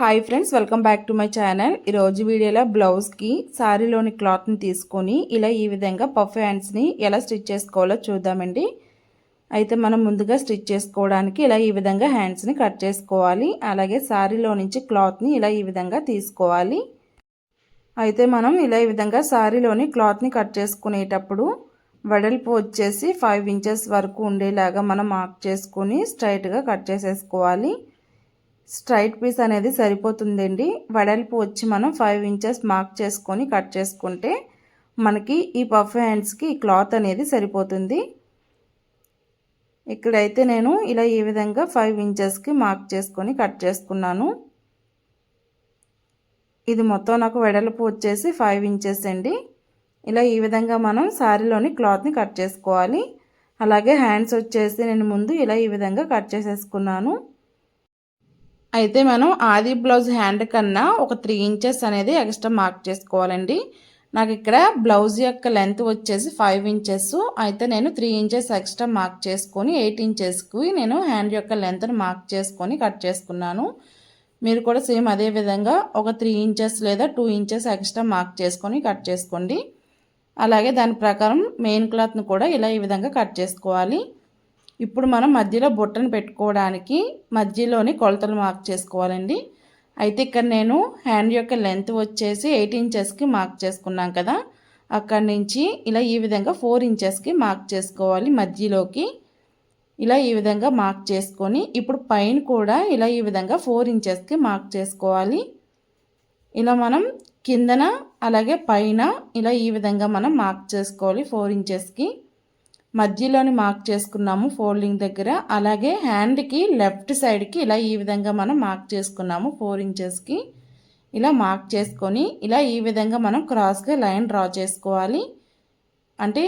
Hi friends welcome back to my channel ఈరోజు వీడియోలో బ్లౌజ్కి శారీలోని క్లాత్ని తీసుకొని ఇలా ఈ విధంగా పఫ్ హ్యాండ్స్ని ఎలా స్టిచ్ చేసుకోవాలో చూద్దామండి. అయితే మనం ముందుగా స్టిచ్ చేసుకోవడానికి ఇలా ఈ విధంగా హ్యాండ్స్ని కట్ చేసుకోవాలి. అలాగే శారీలో నుంచి క్లాత్ని ఇలా ఈ విధంగా తీసుకోవాలి. అయితే మనం ఇలా ఈ విధంగా శారీలోని క్లాత్ని కట్ చేసుకునేటప్పుడు వెడల్పు వచ్చేసి ఫైవ్ ఇంచెస్ వరకు ఉండేలాగా మనం మార్క్ చేసుకొని స్ట్రైట్గా కట్ చేసేసుకోవాలి. స్ట్రైట్ పీస్ అనేది సరిపోతుందండి. వెడల్పు వచ్చి మనం ఫైవ్ ఇంచెస్ మార్క్ చేసుకొని కట్ చేసుకుంటే మనకి ఈ పఫ్ హ్యాండ్స్కి క్లాత్ అనేది సరిపోతుంది. ఇక్కడైతే నేను ఇలా ఈ విధంగా ఫైవ్ ఇంచెస్కి మార్క్ చేసుకొని కట్ చేసుకున్నాను. ఇది మొత్తం నాకు వెడల్పు వచ్చేసి ఫైవ్ ఇంచెస్ అండి. ఇలా ఈ విధంగా మనం శారీలోని క్లాత్ని కట్ చేసుకోవాలి. అలాగే హ్యాండ్స్ వచ్చేసి నేను ముందు ఇలా ఈ విధంగా కట్ చేసేసుకున్నాను. అయితే మనం ఆది బ్లౌజ్ హ్యాండ్ కన్నా ఒక త్రీ ఇంచెస్ అనేది ఎక్స్ట్రా మార్క్ చేసుకోవాలండి. నాకు ఇక్కడ బ్లౌజ్ యొక్క లెంత్ వచ్చేసి ఫైవ్ ఇంచెస్. అయితే నేను త్రీ ఇంచెస్ ఎక్స్ట్రా మార్క్ చేసుకొని ఎయిట్ ఇంచెస్కి నేను హ్యాండ్ యొక్క లెంత్ని మార్క్ చేసుకొని కట్ చేసుకున్నాను. మీరు కూడా సేమ్ అదే విధంగా ఒక త్రీ ఇంచెస్ లేదా టూ ఇంచెస్ ఎక్స్ట్రా మార్క్ చేసుకొని కట్ చేసుకోండి. అలాగే దాని ప్రకారం మెయిన్ క్లాత్ని కూడా ఇలా ఈ విధంగా కట్ చేసుకోవాలి. ఇప్పుడు మనం మధ్యలో బుట్టను పెట్టుకోవడానికి మధ్యలోని కొలతలు మార్క్ చేసుకోవాలండి. అయితే ఇక్కడ నేను హ్యాండ్ యొక్క లెంత్ వచ్చేసి ఎయిట్ ఇంచెస్కి మార్క్ చేసుకున్నాం కదా. అక్కడి నుంచి ఇలా ఈ విధంగా ఫోర్ ఇంచెస్కి మార్క్ చేసుకోవాలి మధ్యలోకి. ఇలా ఈ విధంగా మార్క్ చేసుకొని ఇప్పుడు పైన కూడా ఇలా ఈ విధంగా ఫోర్ ఇంచెస్కి మార్క్ చేసుకోవాలి. ఇలా మనం కిందన అలాగే పైన ఇలా ఈ విధంగా మనం మార్క్ చేసుకోవాలి ఫోర్ ఇంచెస్కి మధ్యలోని మార్క్ చేసుకున్నాము ఫోల్డింగ్ దగ్గర. అలాగే హ్యాండ్కి లెఫ్ట్ సైడ్కి ఇలా ఈ విధంగా మనం మార్క్ చేసుకున్నాము ఫోర్ ఇంచెస్కి. ఇలా మార్క్ చేసుకొని ఇలా ఈ విధంగా మనం క్రాస్గా లైన్ డ్రా చేసుకోవాలి. అంటే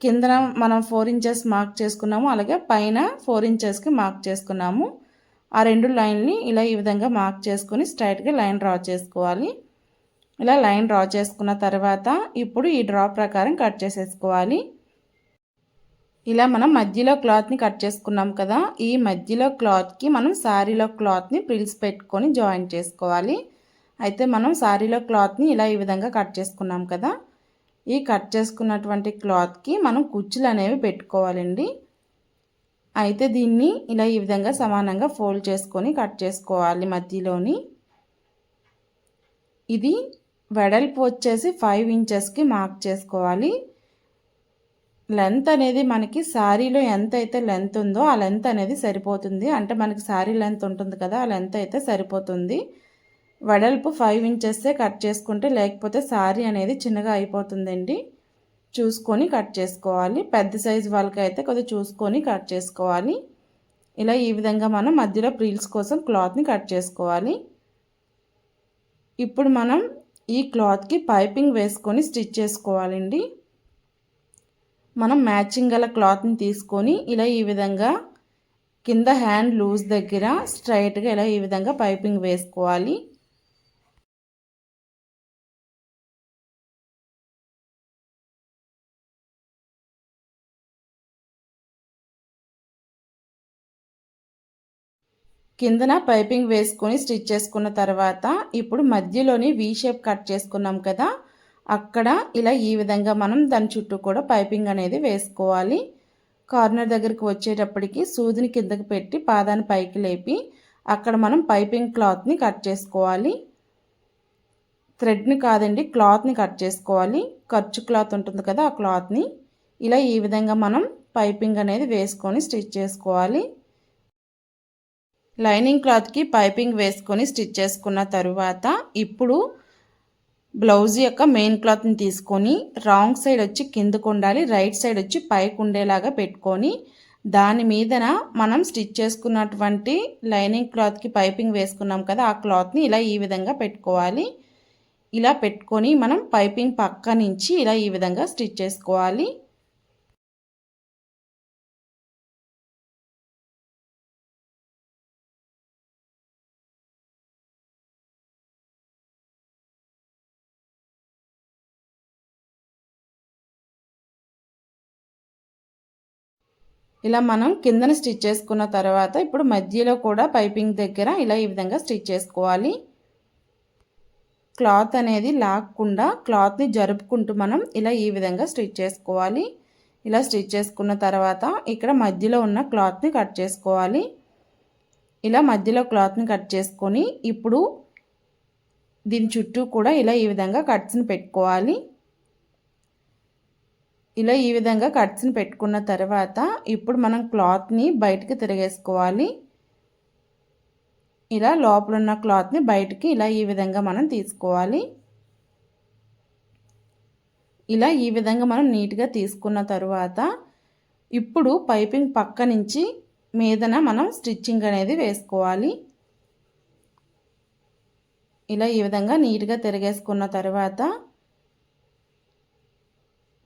కింద మనం ఫోర్ ఇంచెస్ మార్క్ చేసుకున్నాము అలాగే పైన ఫోర్ ఇంచెస్కి మార్క్ చేసుకున్నాము. ఆ రెండు లైన్ని ఇలా ఈ విధంగా మార్క్ చేసుకొని స్ట్రైట్గా లైన్ డ్రా చేసుకోవాలి. ఇలా లైన్ డ్రా చేసుకున్న తర్వాత ఇప్పుడు ఈ డ్రా ప్రకారం కట్ చేసేసుకోవాలి. ఇలా మనం మధ్యలో క్లాత్ని కట్ చేసుకున్నాం కదా ఈ మధ్యలో క్లాత్కి మనం శారీలో క్లాత్ని ప్రిల్స్ పెట్టుకొని జాయిన్ చేసుకోవాలి. అయితే మనం శారీలో క్లాత్ని ఇలా ఈ విధంగా కట్ చేసుకున్నాం కదా ఈ కట్ చేసుకున్నటువంటి క్లాత్కి మనం కుచ్చులు అనేవి పెట్టుకోవాలండి. అయితే దీన్ని ఇలా ఈ విధంగా సమానంగా ఫోల్డ్ చేసుకొని కట్ చేసుకోవాలి మధ్యలోని. ఇది వెడల్పు వచ్చేసి ఫైవ్ ఇంచెస్కి మార్క్ చేసుకోవాలి. లెంత్ అనేది మనకి శారీలో ఎంత అయితే లెంత్ ఉందో ఆ లెంత్ అనేది సరిపోతుంది. అంటే మనకి శారీ లెంత్ ఉంటుంది కదా ఆ లెంత్ అయితే సరిపోతుంది. వెడల్పు ఫైవ్ ఇంచెస్సే కట్ చేసుకుంటే లేకపోతే శారీ అనేది చిన్నగా అయిపోతుందండి. చూసుకొని కట్ చేసుకోవాలి. పెద్ద సైజు వాళ్ళకైతే కొద్దిగా చూసుకొని కట్ చేసుకోవాలి. ఇలా ఈ విధంగా మనం మధ్యలో ప్రీల్స్ కోసం క్లాత్ని కట్ చేసుకోవాలి. ఇప్పుడు మనం ఈ క్లాత్కి పైపింగ్ వేసుకొని స్టిచ్ చేసుకోవాలండి. మనం మ్యాచింగ్ గల క్లాత్ని తీసుకొని ఇలా ఈ విధంగా కింద హ్యాండ్ లూజ్ దగ్గర స్ట్రైట్గా ఇలా ఈ విధంగా పైపింగ్ వేసుకోవాలి. కిందన పైపింగ్ వేసుకొని స్టిచ్ చేసుకున్న తర్వాత ఇప్పుడు మధ్యలోని వీ షేప్ కట్ చేసుకున్నాం కదా అక్కడ ఇలా ఈ విధంగా మనం దాని చుట్టూ కూడా పైపింగ్ అనేది వేసుకోవాలి. కార్నర్ దగ్గరికి వచ్చేటప్పటికి సూదిని కిందకి పెట్టి పాదాన్ని పైకి లేపి అక్కడ మనం పైపింగ్ క్లాత్ని కట్ చేసుకోవాలి. థ్రెడ్ని కాదండి క్లాత్ని కట్ చేసుకోవాలి. ఖర్చు క్లాత్ ఉంటుంది కదా ఆ క్లాత్ని. ఇలా ఈ విధంగా మనం పైపింగ్ అనేది వేసుకొని స్టిచ్ చేసుకోవాలి. లైనింగ్ క్లాత్కి పైపింగ్ వేసుకొని స్టిచ్ చేసుకున్న తరువాత ఇప్పుడు బ్లౌజ్ యొక్క మెయిన్ క్లాత్ని తీసుకొని రాంగ్ సైడ్ వచ్చి కిందకు ఉండాలి రైట్ సైడ్ వచ్చి పైకి ఉండేలాగా పెట్టుకొని దాని మీదన మనం స్టిచ్ చేసుకున్నటువంటి లైనింగ్ క్లాత్కి పైపింగ్ వేసుకున్నాం కదా ఆ క్లాత్ని ఇలా ఈ విధంగా పెట్టుకోవాలి. ఇలా పెట్టుకొని మనం పైపింగ్ పక్క నుంచి ఇలా ఈ విధంగా స్టిచ్ చేసుకోవాలి. ఇలా మనం కిందన స్టిచ్ చేసుకున్న తర్వాత ఇప్పుడు మధ్యలో కూడా పైపింగ్ దగ్గర ఇలా ఈ విధంగా స్టిచ్ చేసుకోవాలి. క్లాత్ అనేది లాక్కుండా క్లాత్ని జరుపుకుంటూ మనం ఇలా ఈ విధంగా స్టిచ్ చేసుకోవాలి. ఇలా స్టిచ్ చేసుకున్న తర్వాత ఇక్కడ మధ్యలో ఉన్న క్లాత్ని కట్ చేసుకోవాలి. ఇలా మధ్యలో క్లాత్ని కట్ చేసుకొని ఇప్పుడు దీని చుట్టూ కూడా ఇలా ఈ విధంగా కట్స్ని పెట్టుకోవాలి. ఇలా ఈ విధంగా కట్స్ని పెట్టుకున్న తర్వాత ఇప్పుడు మనం క్లాత్ని బయటకు తిరిగేసుకోవాలి. ఇలా లోపల ఉన్న క్లాత్ని బయటికి ఇలా ఈ విధంగా మనం తీసుకోవాలి. ఇలా ఈ విధంగా మనం నీట్గా తీసుకున్న తర్వాత ఇప్పుడు పైపింగ్ పక్క నుంచి మీదన మనం స్టిచ్చింగ్ అనేది వేసుకోవాలి. ఇలా ఈ విధంగా నీట్గా తిరిగేసుకున్న తర్వాత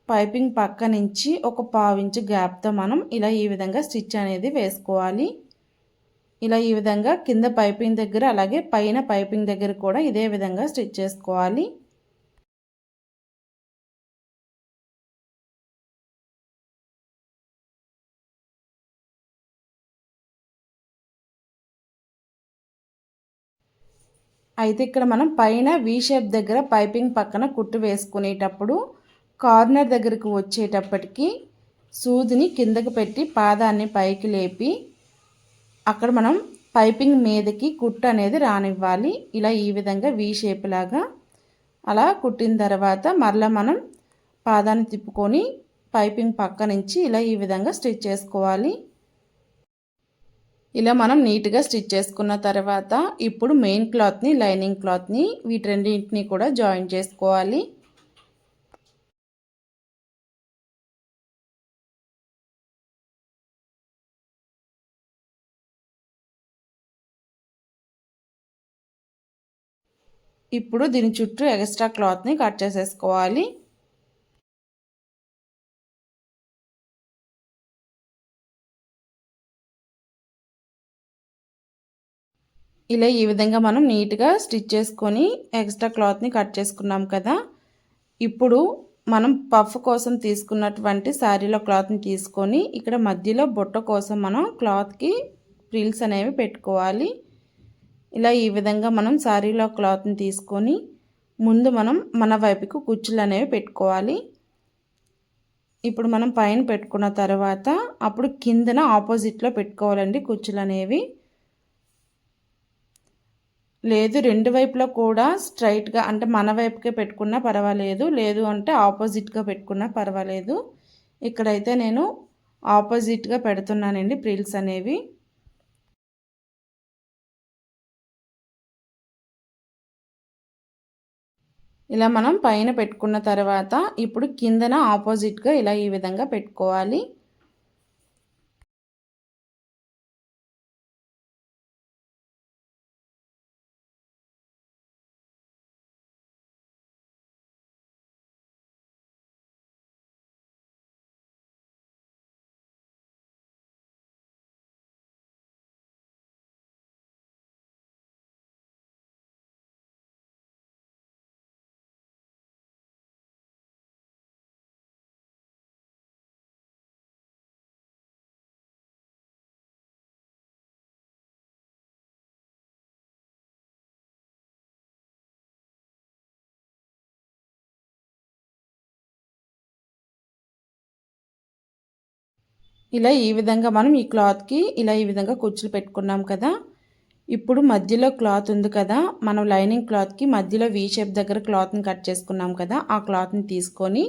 పైపింగ్ పక్క నుంచి ఒక పావించు గ్యాప్తో మనం ఇలా ఈ విధంగా స్టిచ్ అనేది వేసుకోవాలి. ఇలా ఈ విధంగా కింద పైపింగ్ దగ్గర అలాగే పైన పైపింగ్ దగ్గర కూడా ఇదే విధంగా స్టిచ్ చేసుకోవాలి. అయితే ఇక్కడ మనం పైన వీ షేప్ దగ్గర పైపింగ్ పక్కన కుట్టు వేసుకునేటప్పుడు కార్నర్ దగ్గరకు వచ్చేటప్పటికి సూదిని కిందకి పెట్టి పాదాన్ని పైకి లేపి అక్కడ మనం పైపింగ్ మీదకి కుట్టు అనేది రానివ్వాలి. ఇలా ఈ విధంగా వీ షేప్ లాగా అలా కుట్టిన తర్వాత మరలా మనం పాదాన్ని తిప్పుకొని పైపింగ్ పక్క నుంచి ఇలా ఈ విధంగా స్టిచ్ చేసుకోవాలి. ఇలా మనం నీట్గా స్టిచ్ చేసుకున్న తర్వాత ఇప్పుడు మెయిన్ క్లాత్ని లైనింగ్ క్లాత్ని వీటి రెండింటిని కూడా జాయిన్ చేసుకోవాలి. ఇప్పుడు దీని చుట్టూ ఎక్స్ట్రా క్లాత్ని కట్ చేసేసుకోవాలి. ఇలా ఈ విధంగా మనం నీట్గా స్టిచ్ చేసుకొని ఎక్స్ట్రా క్లాత్ని కట్ చేసుకున్నాం కదా. ఇప్పుడు మనం పఫ్ కోసం తీసుకున్నటువంటి శారీలో క్లాత్ని తీసుకొని ఇక్కడ మధ్యలో బుట్ట కోసం మనం క్లాత్కి ప్రిల్స్ అనేవి పెట్టుకోవాలి. ఇలా ఈ విధంగా మనం శారీలో క్లాత్ని తీసుకొని ముందు మనం మన వైపుకు కుచ్చులు అనేవి పెట్టుకోవాలి. ఇప్పుడు మనం పైన పెట్టుకున్న తర్వాత అప్పుడు కిందన ఆపోజిట్లో పెట్టుకోవాలండి కుచ్చులు అనేవి. లేదు రెండు వైపులో కూడా స్ట్రైట్గా అంటే మన వైపుకే పెట్టుకున్నా పర్వాలేదు లేదు అంటే ఆపోజిట్గా పెట్టుకున్నా పర్వాలేదు. ఇక్కడైతే నేను ఆపోజిట్గా పెడుతున్నానండి ప్రిల్స్ అనేవి. ఇలా మనం పైన పెట్టుకున్న తర్వాత ఇప్పుడు కిందన ఆపోజిట్గా ఇలా ఈ విధంగా పెట్టుకోవాలి. ఇలా ఈ విధంగా మనం ఈ క్లాత్కి ఇలా ఈ విధంగా కుచ్చులు పెట్టుకున్నాం కదా. ఇప్పుడు మధ్యలో క్లాత్ ఉంది కదా. మనం లైనింగ్ క్లాత్కి మధ్యలో వీ షేప్ దగ్గర క్లాత్ని కట్ చేసుకున్నాం కదా. ఆ క్లాత్ని తీసుకొని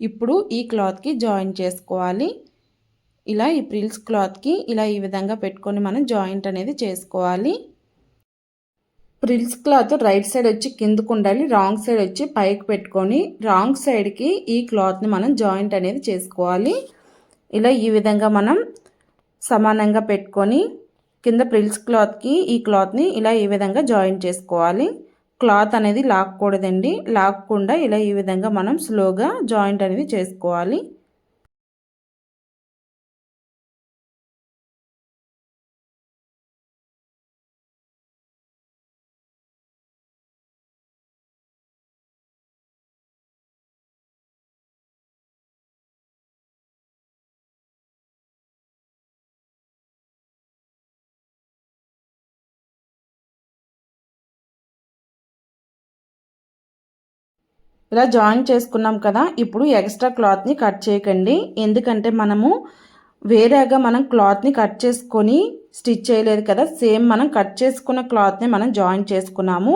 ఇప్పుడు ఈ క్లాత్కి జాయిన్ చేసుకోవాలి. ఇలా ఈ ప్రిల్స్ క్లాత్కి ఇలా ఈ విధంగా పెట్టుకొని మనం జాయింట్ అనేది చేసుకోవాలి. ప్రిల్స్ క్లాత్ రైట్ సైడ్ వచ్చి కిందకు ఉండాలి. రాంగ్ సైడ్ వచ్చి పైకి పెట్టుకొని రాంగ్ సైడ్కి ఈ క్లాత్ని మనం జాయింట్ అనేది చేసుకోవాలి. ఇలా ఈ విధంగా మనం సమానంగా పెట్టుకొని కింద ప్రిల్స్ క్లాత్కి ఈ క్లాత్ని ఇలా ఈ విధంగా జాయిన్ చేసుకోవాలి. క్లాత్ అనేది లాక్కూడదండి. లాక్కుండా ఇలా ఈ విధంగా మనం స్లోగా జాయింట్ అనేది చేసుకోవాలి. ఇలా జాయిన్ చేసుకున్నాం కదా ఇప్పుడు ఎక్స్ట్రా క్లాత్ని కట్ చేయకండి. ఎందుకంటే మనము వేరేగా మనం క్లాత్ని కట్ చేసుకొని స్టిచ్ చేయలేదు కదా సేమ్ మనం కట్ చేసుకున్న క్లాత్ని మనం జాయిన్ చేసుకున్నాము.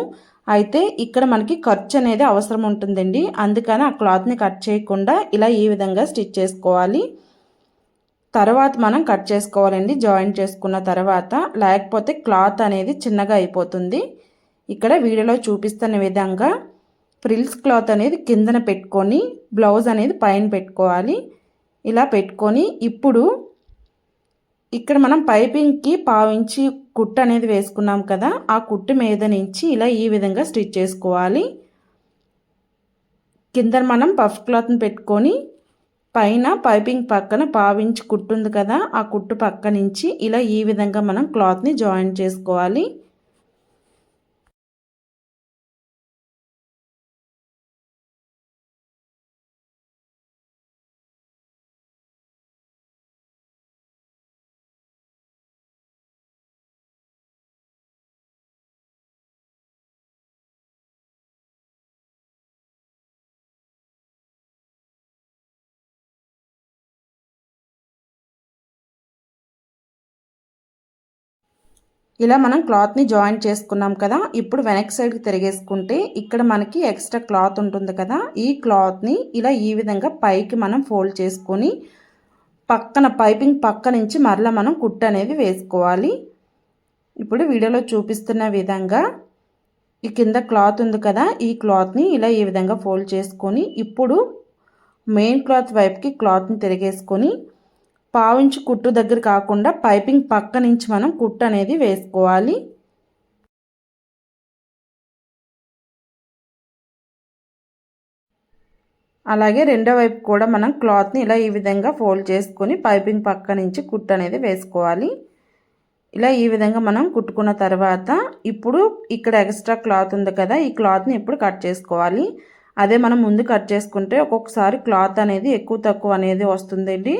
అయితే ఇక్కడ మనకి ఖర్చు అనేది అవసరం ఉంటుందండి. అందుకని ఆ క్లాత్ని కట్ చేయకుండా ఇలా ఈ విధంగా స్టిచ్ చేసుకోవాలి. తర్వాత మనం కట్ చేసుకోవాలండి జాయిన్ చేసుకున్న తర్వాత. లేకపోతే క్లాత్ అనేది చిన్నగా అయిపోతుంది. ఇక్కడ వీడియోలో చూపిస్తున్న విధంగా ఫ్రిల్స్ క్లాత్ అనేది కిందన పెట్టుకొని బ్లౌజ్ అనేది పైన పెట్టుకోవాలి. ఇలా పెట్టుకొని ఇప్పుడు ఇక్కడ మనం పైపింగ్కి పావించి కుట్టు అనేది వేసుకున్నాం కదా ఆ కుట్టు మీద నుంచి ఇలా ఈ విధంగా స్టిచ్ చేసుకోవాలి. కింద మనం పఫ్ క్లాత్ని పెట్టుకొని పైన పైపింగ్ పక్కన పావించి కుట్టు ఉంది కదా ఆ కుట్టు పక్క నుంచి ఇలా ఈ విధంగా మనం క్లాత్ని జాయిన్ చేసుకోవాలి. ఇలా మనం క్లాత్ని జాయిన్ చేసుకున్నాం కదా ఇప్పుడు వెనక్ సైడ్కి తిరిగేసుకుంటే ఇక్కడ మనకి ఎక్స్ట్రా క్లాత్ ఉంటుంది కదా ఈ క్లాత్ని ఇలా ఈ విధంగా పైకి మనం ఫోల్డ్ చేసుకొని పక్కన పైపింగ్ పక్క నుంచి మరలా మనం కుట్టు అనేది వేసుకోవాలి. ఇప్పుడు వీడియోలో చూపిస్తున్న విధంగా ఈ కింద క్లాత్ ఉంది కదా ఈ క్లాత్ని ఇలా ఈ విధంగా ఫోల్డ్ చేసుకొని ఇప్పుడు మెయిన్ క్లాత్ వైపుకి క్లాత్ని తిరిగేసుకొని పావించి కుట్టు దగ్గర కాకుండా పైపింగ్ పక్క నుంచి మనం కుట్టు అనేది వేసుకోవాలి. అలాగే రెండో వైపు కూడా మనం క్లాత్ని ఇలా ఈ విధంగా ఫోల్డ్ చేసుకొని పైపింగ్ పక్క నుంచి కుట్టు అనేది వేసుకోవాలి. ఇలా ఈ విధంగా మనం కుట్టుకున్న తర్వాత ఇప్పుడు ఇక్కడ ఎక్స్ట్రా క్లాత్ ఉంది కదా ఈ క్లాత్ని ఇప్పుడు కట్ చేసుకోవాలి. అదే మనం ముందు కట్ చేసుకుంటే ఒక్కొక్కసారి క్లాత్ అనేది ఎక్కువ తక్కువ అనేది వస్తుందండి.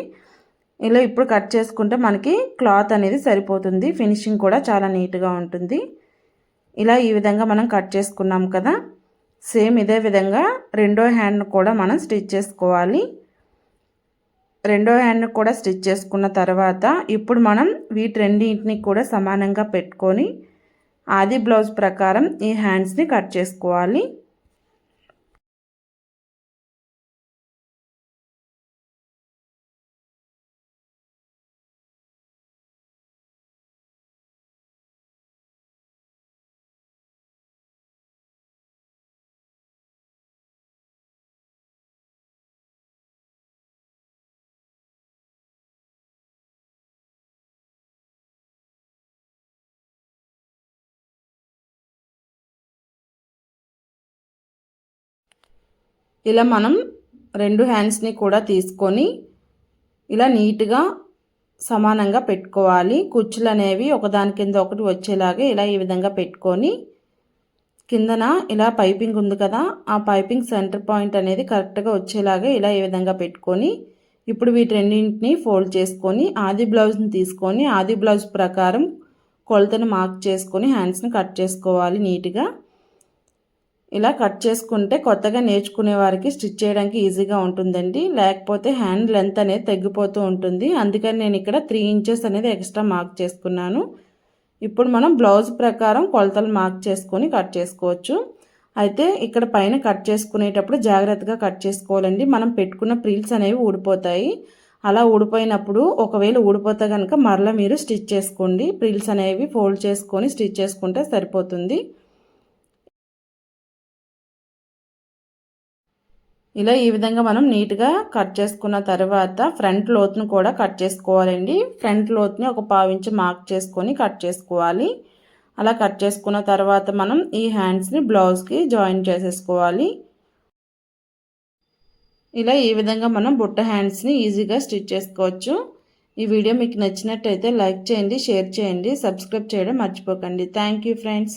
ఇలా ఇప్పుడు కట్ చేసుకుంటే మనకి క్లాత్ అనేది సరిపోతుంది. ఫినిషింగ్ కూడా చాలా నీట్గా ఉంటుంది. ఇలా ఈ విధంగా మనం కట్ చేసుకున్నాం కదా. సేమ్ ఇదే విధంగా రెండో హ్యాండ్ కూడా మనం స్టిచ్ చేసుకోవాలి. రెండో హ్యాండ్ కూడా స్టిచ్ చేసుకున్న తర్వాత ఇప్పుడు మనం వీటి రెండింటిని కూడా సమానంగా పెట్టుకొని ఆది బ్లౌజ్ ప్రకారం ఈ హ్యాండ్స్ని కట్ చేసుకోవాలి. ఇలా మనం రెండు హ్యాండ్స్ని కూడా తీసుకొని ఇలా నీట్గా సమానంగా పెట్టుకోవాలి. కుచ్చులు అనేవి ఒకదాని కింద ఒకటి వచ్చేలాగా ఇలా ఈ విధంగా పెట్టుకొని కిందన ఇలా పైపింగ్ ఉంది కదా ఆ పైపింగ్ సెంటర్ పాయింట్ అనేది కరెక్ట్గా వచ్చేలాగా ఇలా ఈ విధంగా పెట్టుకొని ఇప్పుడు వీటి రెండింటిని ఫోల్డ్ చేసుకొని ఆది బ్లౌజ్ని తీసుకొని ఆది బ్లౌజ్ ప్రకారం కొలతను మార్క్ చేసుకొని హ్యాండ్స్ని కట్ చేసుకోవాలి నీట్గా. ఇలా కట్ చేసుకుంటే కొత్తగా నేర్చుకునే వారికి స్టిచ్ చేయడానికి ఈజీగా ఉంటుందండి. లేకపోతే హ్యాండ్ లెంత్ అనేది తగ్గిపోతూ ఉంటుంది. అందుకని నేను ఇక్కడ త్రీ ఇంచెస్ అనేది ఎక్స్ట్రా మార్క్ చేసుకున్నాను. ఇప్పుడు మనం బ్లౌజ్ ప్రకారం కొలతలు మార్క్ చేసుకొని కట్ చేసుకోవచ్చు. అయితే ఇక్కడ పైన కట్ చేసుకునేటప్పుడు జాగ్రత్తగా కట్ చేసుకోవాలండి. మనం పెట్టుకున్న ప్రిల్స్ అనేవి ఊడిపోతాయి. అలా ఊడిపోయినప్పుడు ఒకవేళ ఊడిపోతే కనుక మరలా మీరు స్టిచ్ చేసుకోండి. ప్రిల్స్ అనేవి ఫోల్డ్ చేసుకొని స్టిచ్ చేసుకుంటే సరిపోతుంది. ఇలా ఈ విధంగా మనం నీట్గా కట్ చేసుకున్న తర్వాత ఫ్రంట్ లోతును కూడా కట్ చేసుకోవాలండి. ఫ్రంట్ లోతుని ఒక పావించి మార్క్ చేసుకొని కట్ చేసుకోవాలి. అలా కట్ చేసుకున్న తర్వాత మనం ఈ హ్యాండ్స్ని బ్లౌజ్కి జాయిన్ చేసేసుకోవాలి. ఇలా ఈ విధంగా మనం బుట్ట హ్యాండ్స్ని ఈజీగా స్టిచ్ చేసుకోవచ్చు. ఈ వీడియో మీకు నచ్చినట్టయితే లైక్ చేయండి షేర్ చేయండి సబ్స్క్రైబ్ చేయడం మర్చిపోకండి. Thank friends.